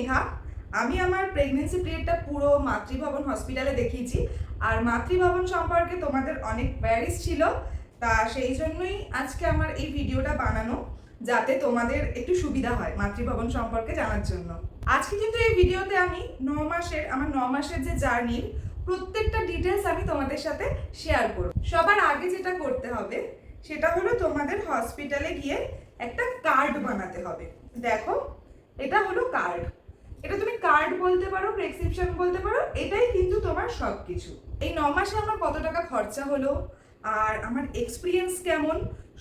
মেঘা আমি আমার প্রেগনেন্সি পিরিয়ডটা পুরো মাতৃভবন হসপিটালে দেখিয়েছি। আর মাতৃভবন সম্পর্কে তোমাদের অনেক প্যারিস ছিল, তা সেই জন্যই আজকে আমার এই ভিডিওটা বানানো, যাতে তোমাদের একটু সুবিধা হয় মাতৃভবন সম্পর্কে জানার জন্য। আজকে কিন্তু এই ভিডিওতে আমি ন মাসের, আমার ন মাসের যে জার্নির প্রত্যেকটা ডিটেলস আমি তোমাদের সাথে শেয়ার করব। সবার আগে যেটা করতে হবে, সেটা হলো তোমাদের হসপিটালে গিয়ে একটা কার্ড বানাতে হবে। দেখো, এটা হলো কার্ড এটা তুমি কার্ড বলতে পারো প্রেসক্রিপশন বলতে পারো, এটাই কিন্তু তোমার সব কিছু এই ন মাসে আমার কত টাকা খরচা হলো, আর আমার এক্সপিরিয়েন্স কেমন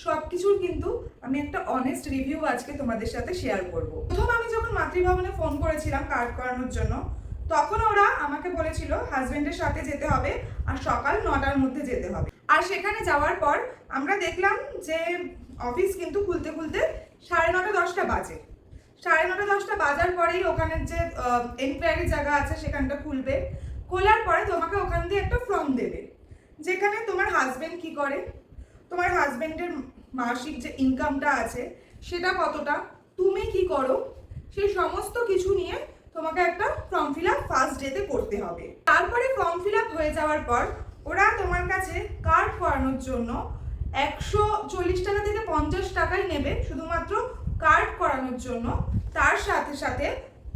সব কিছুর কিন্তু আমি একটা অনেস্ট রিভিউ আজকে তোমাদের সাথে শেয়ার করব। প্রথম আমি যখন মাতৃভবনে ফোন করেছিলাম কার্ড করানোর জন্য, তখন ওরা আমাকে বলেছিল হাজবেন্ডের সাথে যেতে হবে, আর সকাল নটার মধ্যে যেতে হবে। আর সেখানে যাওয়ার পর আমরা দেখলাম যে অফিস কিন্তু খুলতে খুলতে সাড়ে নটা দশটা বাজে। সাড়ে নটা, দশটা বাজার পরেই ওখানের যে এনকোয়ারি জায়গা আছে সেখানটা খুলবে। খোলার পরে তোমাকে ওখান দিয়ে একটা ফর্ম দেবে। যেখানে তোমার হাজবেন্ড কি করে? তোমার হাজবেন্ডের মাসিক যে ইনকামটা আছে, সেটা কতটা? তুমি কি করো? সেই সমস্ত কিছু নিয়ে তোমাকে একটা ফর্ম ফিল আপ ফার্স্ট ডেতে করতে হবে। তারপরে ফর্ম ফিল আপ হয়ে যাওয়ার পর ওরা তোমার কাছে কার্ড করানোর জন্য একশো চল্লিশ টাকা থেকে পঞ্চাশ টাকাই নেবে, শুধুমাত্র কার্ড করানোর জন্য তার সাথে সাথে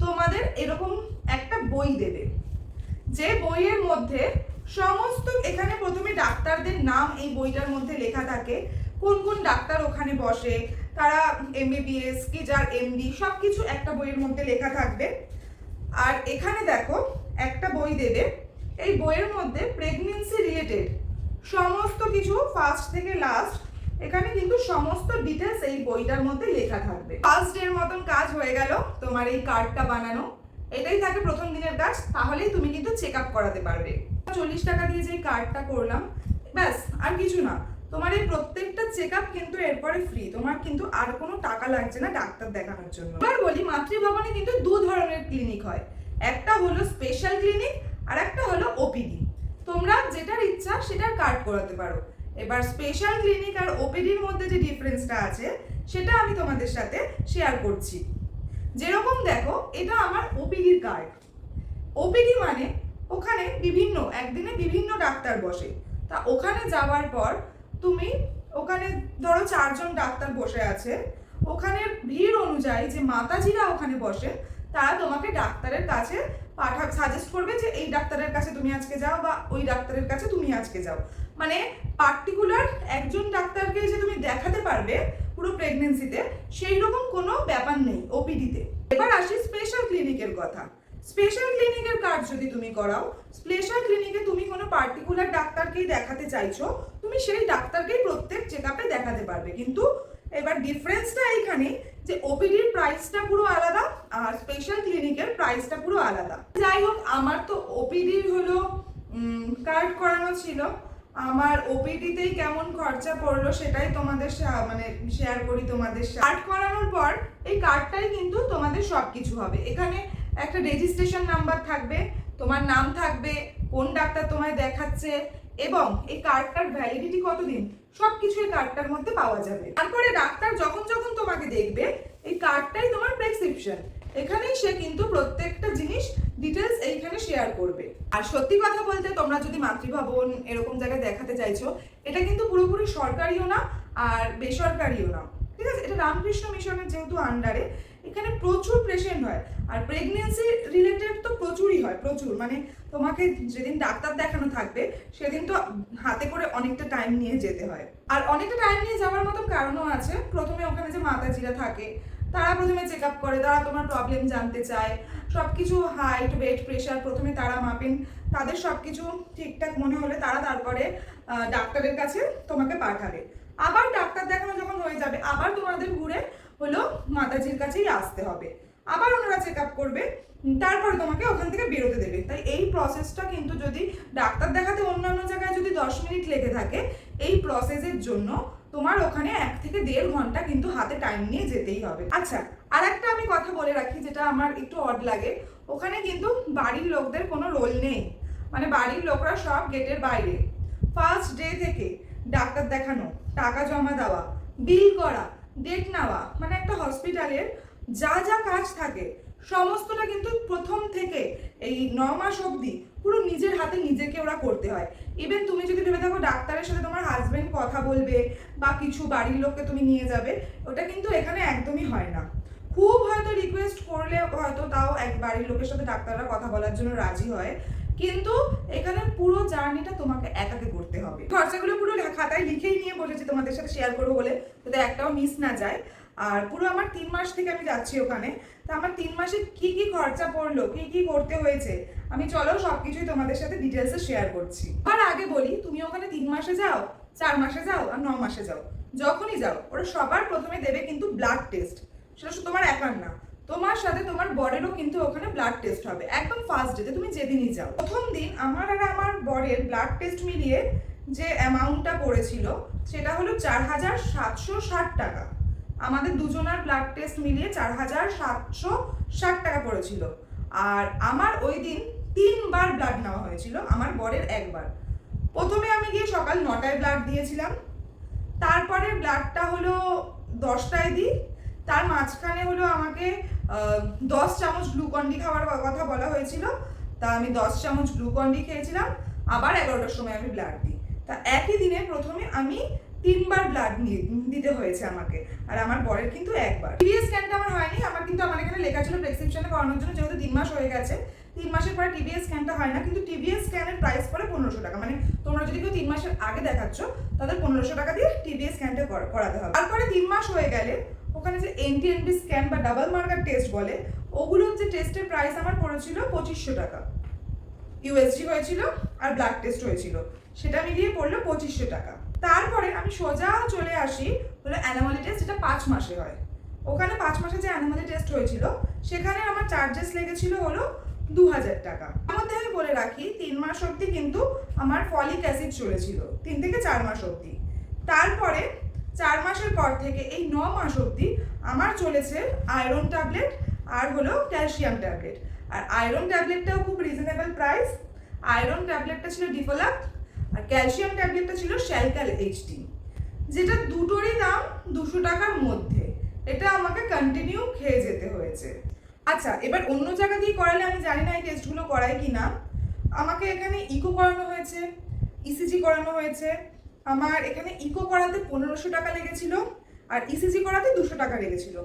তোমাদের এরকম একটা বই দেবে। যে বইয়ের মধ্যে সমস্ত, এখানে প্রথমে ডাক্তারদের নাম এই বইটার মধ্যে লেখা থাকে। কোন কোন ডাক্তার ওখানে বসে, তারা এম এমবিবিএস কি যার এমডি সব কিছু একটা বইয়ের মধ্যে লেখা থাকবে। আর এখানে দেখো, একটা বই দেবে। এই বইয়ের মধ্যে প্রেগনেন্সি রিলেটেড সমস্ত কিছু ফার্স্ট থেকে লাস্ট এখানে কিন্তু সমস্ত ডিটেলস এই বইটার মধ্যে লেখা থাকবে। ফার্স্ট এর মতন কাজ হয়ে গেল, তোমার এই কার্ডটা বানানো। এটাই থাকে প্রথম দিনের কাজ, তাহলেই তুমি কিন্তু চেক আপ করাতে পারবে। চল্লিশ টাকা দিয়ে যে কার্ডটা করলাম, ব্যাস, আর কিছু না। তোমার এই প্রত্যেকটা চেক আপ কিন্তু এরপরে ফ্রি তোমার কিন্তু আর কোনো টাকা লাগছে না ডাক্তার দেখানোর জন্য। এবার বলি, মাতৃভবনে কিন্তু দু ধরনের ক্লিনিক হয়। একটা হলো স্পেশাল ক্লিনিক আর একটা হলো ওপিডি তোমরা যেটার ইচ্ছা সেটার কার্ড করাতে পারো। এবার স্পেশাল ক্লিনিক আর ওপিডির মধ্যে যে ডিফারেন্সটা আছে, সেটা আমি তোমাদের সাথে শেয়ার করছি। যেরকম দেখো, এটা আমার ওপিডির কার্ড ওপিডি মানে ওখানে বিভিন্ন, একদিনে বিভিন্ন ডাক্তার বসে। তা ওখানে যাওয়ার পর তুমি ওখানে ধরো চারজন ডাক্তার বসে আছে ওখানে ভিড় অনুযায়ী যে মাতাজিরা ওখানে বসে, তারা তোমাকে ডাক্তারের কাছে পাঠা সাজেস্ট করবে যে এই ডাক্তারের কাছে তুমি আজকে যাও বা ওই ডাক্তারের কাছে তুমি আজকে যাও। মানে পার্টিকুলার একজন ডাক্তারকে যে তুমি দেখাতে পারবে পুরো প্রেগনেন্সিতে সেই রকম কোনো ব্যাপার নেই ওপিডিতে এবার আসি স্পেশাল ক্লিনিকের কথা। স্পেশাল ক্লিনিকের কার্ড যদি তুমি করাও স্পেশাল ক্লিনিকে তুমি কোনো পার্টিকুলার ডাক্তারকেই দেখাতে চাইছো, তুমি সেই ডাক্তারকেই প্রত্যেক চেক আপে দেখাতে পারবে। কিন্তু এবার ডিফারেন্সটা এইখানে যে ওপিডির প্রাইসটা পুরো আলাদা আর স্পেশাল ক্লিনিকের প্রাইসটা পুরো আলাদা। যাই হোক, আমার তো ওপিডির হলো কার্ড করানো ছিল। আমার ওপিডিতেই কেমন খরচা পড়ল সেটাই তোমাদের মানে শেয়ার করি তোমাদের কার্ড করানোর পর এই কার্ডটাই কিন্তু তোমাদের সব কিছু হবে। এখানে একটা রেজিস্ট্রেশন নাম্বার থাকবে, তোমার নাম থাকবে, কোন ডাক্তার তোমায় দেখাচ্ছে, এবং এই কার্ডটার ভ্যালিডিটি কতদিন সব কিছু এই কার্ডটার মধ্যে পাওয়া যাবে। তারপরে ডাক্তার যখন যখন তোমাকে দেখবে, এই কার্ডটাই তোমার প্রেসক্রিপশন এখানেই সে কিন্তু প্রত্যেকটা জিনিস ডিটেলস এইখানে শেয়ার করবে। আর সত্যি কথা বলতে তোমরা যদি মাতৃভবন এরকম জায়গায় দেখাতে চাইছো, এটা কিন্তু পুরোপুরি সরকারিও না আর বেসরকারিও না। ঠিক আছে? এটা রামকৃষ্ণ মিশনের যেহেতু আন্ডারে এখানে প্রচুর পেশেন্ট হয়। আর প্রেগনেন্সি রিলেটেড তো প্রচুরই হয়, প্রচুর। মানে তোমাকে যেদিন ডাক্তার দেখানো থাকবে, সেদিন তো হাতে করে অনেকটা টাইম নিয়ে যেতে হয়। আর অনেকটা টাইম নিয়ে যাওয়ার মতো কারণও আছে। প্রথমে ওখানে যে মাতাজিরা থাকে তারা প্রথমে চেক আপ করে, তারা তোমার প্রবলেম জানতে চায়। সব কিছু হাইট ওয়েট প্রেশার প্রথমে তারা মাপেন। তাদের সব কিছু ঠিকঠাক মনে হলে তারা তারপরে ডাক্তারের কাছে তোমাকে পাঠাবে। আবার ডাক্তার দেখানো যখন হয়ে যাবে, আবার তোমাদের ঘুরে হলো মাতাজির কাছেই আসতে হবে। আবার ওনারা চেক আপ করবে, তারপরে তোমাকে ওখান থেকে বেরোতে দেবে। তাই এই প্রসেসটা কিন্তু যদি ডাক্তার দেখাতে অন্যান্য জায়গায় যদি দশ মিনিট লেগে থাকে, এই প্রসেসের জন্য তোমার ওখানে এক থেকে দেড় ঘণ্টা কিন্তু হাতে টাইম নিয়ে যেতেই হবে। আচ্ছা আর একটা আমি কথা বলে রাখি, যেটা আমার একটু অড লাগে। ওখানে কিন্তু বাড়ির লোকদের কোনো রোল নেই। মানে বাড়ির লোকরা সব গেটের বাইরে। ফার্স্ট ডে থেকে ডাক্তার দেখানো, টাকা জমা দেওয়া বিল করা ডেট নেওয়া মানে একটা হসপিটালের যা যা কাজ থাকে, সমস্তটা কিন্তু প্রথম থেকে এই ন মাস অবধি পুরো নিজের হাতে নিজেকে ওরা করতে হয়। ইভেন তুমি যদি ভেবে থাকো ডাক্তারের সাথে তোমার হাজবেন্ড কথা বলবে বা কিছু বাড়ির লোককে তুমি নিয়ে যাবে, ওটা কিন্তু এখানে একদমই হয় না। খুব হয়তো রিকোয়েস্ট করলে হয়তো তাও এক বাড়ির লোকের সাথে ডাক্তাররা কথা বলার জন্য রাজি হয়। কিন্তু এখানে পুরো জার্নিটা তোমাকে একাকে করতে হবে। খরচাগুলো পুরো খাতায় লিখেই নিয়ে বসেছি তোমাদের সাথে শেয়ার করব বলে, যাতে একটাও মিস না যায়। আর পুরো আমার তিন মাস থেকে আমি যাচ্ছি ওখানে। তা আমার তিন মাসে কি কি খরচা পড়ল, কি কি করতে হয়েছে, আমি চলো সব কিছুই তোমাদের সাথে ডিটেলসে শেয়ার করছি। আর আগে বলি, তুমি ওখানে তিন মাসে যাও, চার মাসে যাও আর ন মাসে যাও। যখনই যাও, ওরা সবার প্রথমে দেবে কিন্তু ব্লাড টেস্ট সেটা শুধু তোমার একার না, তোমার সাথে তোমার বরেরও কিন্তু ওখানে ব্লাড টেস্ট হবে, একদম ফার্স্ট ডেতে তুমি যেদিনই যাও। প্রথম দিন আমার আর আমার বরের ব্লাড টেস্ট মিলিয়ে যে অ্যামাউন্টটা পড়েছিল, সেটা হলো চার হাজার সাতশো ষাট টাকা। আমাদের দুজনার ব্লাড টেস্ট মিলিয়ে চার হাজার সাতশো ষাট টাকা পড়েছিল। আর আমার ওই দিন তিনবার ব্লাড নেওয়া হয়েছিল, আমার বরের একবার। প্রথমে আমি গিয়ে সকাল নটায় ব্লাড দিয়েছিলাম। তারপরে ব্লাডটা হলো দশটায় দিই। তার মাঝখানে হলো আমাকে দশ চামচ গ্লুকন্ডি খাওয়ার কথা বলা হয়েছিল। তা আমি দশ চামচ গ্লুকন্ডি খেয়েছিলাম। আবার এগারোটার সময় আমি ব্লাড দিই। তা একই দিনে প্রথমে আমি তিনবার ব্লাড দিতে হয়েছে আমাকে। আর আমার বরের কিন্তু একবার। টিবিএস স্ক্যানটা আমার হয়নি, আমার কিন্তু আমার এখানে লেখা ছিল প্রেসক্রিপশনে করানোর জন্য, যেহেতু তিন মাস হয়ে গেছে। তিন মাসের পরে টিবিএস স্ক্যানটা হয় না, কিন্তু টিবিএস স্ক্যানের প্রাইস পড়ে পনেরোশো টাকা। মানে তোমরা যদি কেউ তিন মাসের আগে দেখাচ্ছ, তাদের পনেরোশো টাকা দিয়ে টিবিএস স্ক্যানটা করাতে হবে। তারপরে তিন মাস হয়ে গেলে, ওখানে যে এনটিএনবি স্ক্যান বা ডাবল মার্কার টেস্ট বলে, ওগুলোর যে টেস্টের প্রাইস আমার পড়েছিল পঁচিশশো টাকা। ইউএসজি হয়েছিল আর ব্লাড টেস্ট হয়েছিল। সেটা মিলিয়ে পড়ল পঁচিশশো টাকা। তারপরে আমি সোজা চলে আসি হলো অ্যানামালি টেস্ট যেটা পাঁচ মাসে হয়। ওখানে পাঁচ মাসে যে অ্যানামালি টেস্ট হয়েছিল, সেখানে আমার চার্জেস লেগেছিল হলো দু হাজার টাকা মধ্যে আমি বলে রাখি, তিন মাস অবধি কিন্তু আমার ফলিক অ্যাসিড চলেছিল, তিন থেকে চার মাস অবধি। তারপরে চার মাসের পর থেকে এই ন মাস অবধি আমার চলেছে আয়রন ট্যাবলেট আর হলো ক্যালসিয়াম ট্যাবলেট আর আয়রন ট্যাবলেটটাও খুব রিজনেবল প্রাইস আয়রন ট্যাবলেটটা ছিল ডিফোলাক আর ক্যালসিয়াম ট্যাবলেটটা ছিল শ্যালক্যাল এইচডি যেটা দুটোরই দাম দুশো টাকার মধ্যে। এটা আমাকে কন্টিনিউ খেয়ে যেতে হয়েছে। আচ্ছা এবার অন্য জায়গা দিয়ে করালে আমি জানি না এই টেস্টগুলো করায় কি না আমাকে এখানে ইকো করানো হয়েছে ইসিজি করানো হয়েছে। আমার এখানে ইকো করাতে পনেরোশো টাকা লেগেছিল আর ইসিজি করাতে দুশো টাকা লেগেছিল।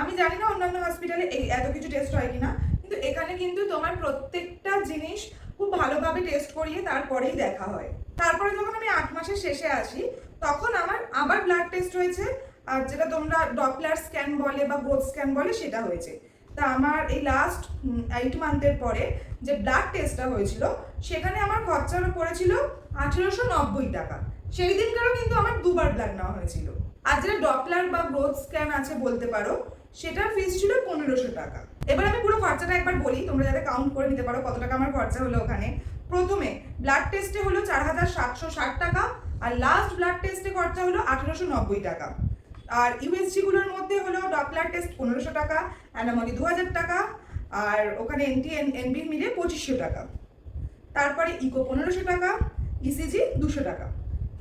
আমি জানি না অন্যান্য হসপিটালে এই এত কিছু টেস্ট হয় কিনা, কিন্তু এখানে কিন্তু তোমার প্রত্যেকটা জিনিস খুব ভালোভাবে টেস্ট করিয়ে তারপরেই দেখা হয়। তারপরে যখন আমি আট মাসের শেষে আসি, তখন আমার আবার ব্লাড টেস্ট হয়েছে। আর যেটা তোমরা ডপলার স্ক্যান বলে বা গ্রোথ স্ক্যান বলে, সেটা হয়েছে। তা আমার এই লাস্ট এইট মান্থের পরে যে ব্লাড টেস্টটা হয়েছিল, সেখানে আমার খরচা পড়েছিল আঠেরোশো নব্বই টাকা। সেই দিনকারও কিন্তু আমার দুবার ব্লাড নেওয়া হয়েছিল। আর যেটা ডপলার বা গ্রোথ স্ক্যান আছে বলতে পারো, সেটার ফিস ছিল পনেরোশো টাকা। এবার আমি পুরো খরচাটা একবার বলি, তোমরা যাতে কাউন্ট করে নিতে পারো কত টাকা আমার খরচা হলো ওখানে। প্রথমে ব্লাড টেস্টে হলো চার হাজার সাতশো ষাট টাকা, আর লাস্ট ব্লাড টেস্টে খরচা হলো আঠেরোশো নব্বই টাকা। আর ইউএসজি গুলোর মধ্যে হলো ডপলার টেস্ট পনেরোশো টাকা অ্যানামলি দু হাজার টাকা, আর ওখানে এনটি এনবি মিলে পঁচিশশো টাকা। তারপরে ইকো পনেরোশো টাকা ইসিজি দুশো টাকা।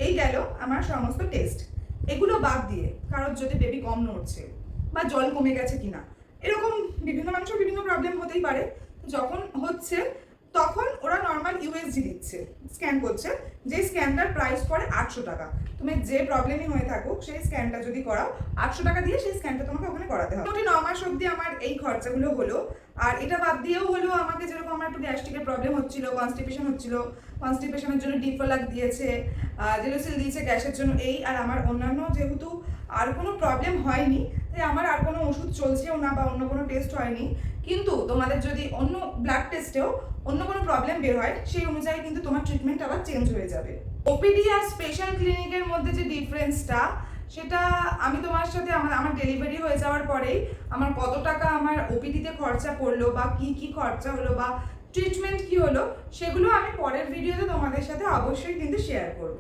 এই গেল আমার সমস্ত টেস্ট এগুলো বাদ দিয়ে কারোর যদি বেবি কম নড়ছে বা জল কমে গেছে কিনা, এরকম প্রবলেম হতেই পারে। যখন হচ্ছে, তখন ওরা নর্মাল ইউএসজি দিচ্ছে স্ক্যান করছে। যে স্ক্যানটার প্রাইস পড়ে আটশো টাকা। তুমি যে প্রবলেমই হয়ে থাকুক, সেই স্ক্যানটা যদি করাও, আটশো টাকা দিয়ে সেই স্ক্যানটা তোমাকে ওখানে করাতে হবে। মোটামুটি ন মাস অবধি আমার এই খরচাগুলো হলো। আর এটা বাদ দিয়েও হলো, আমাকে যেরকম আমার একটু গ্যাস্ট্রিকের প্রবলেম হচ্ছিল কনস্টিপেশন হচ্ছিল কনস্টিপেশনের জন্য ডিফোলাক দিয়েছে জেলোসিল দিয়েছে, গ্যাসের জন্য এই আর আমার অন্যান্য যেহেতু আর কোনো প্রবলেম হয়নি। তাই আমার আর কোনো ওষুধ চলছেও না বা অন্য কোনো টেস্ট হয়নি। কিন্তু তোমাদের যদি অন্য ব্লাড টেস্টেও অন্য কোনো প্রবলেম বের হয়, সেই অনুযায়ী কিন্তু তোমার ট্রিটমেন্ট আবার চেঞ্জ হয়ে যাবে। ওপিডি আর স্পেশাল ক্লিনিকের মধ্যে যে ডিফারেন্সটা সেটা আমি তোমার সাথে আমার আমার ডেলিভারি হয়ে যাওয়ার পরেই আমার কত টাকা আমার ওপিডিতে খরচা পড়ল বা কি কি খরচা হলো বা ট্রিটমেন্ট কি হলো, সেগুলো আমি পরের ভিডিওতে তোমাদের সাথে অবশ্যই কিন্তু শেয়ার করব।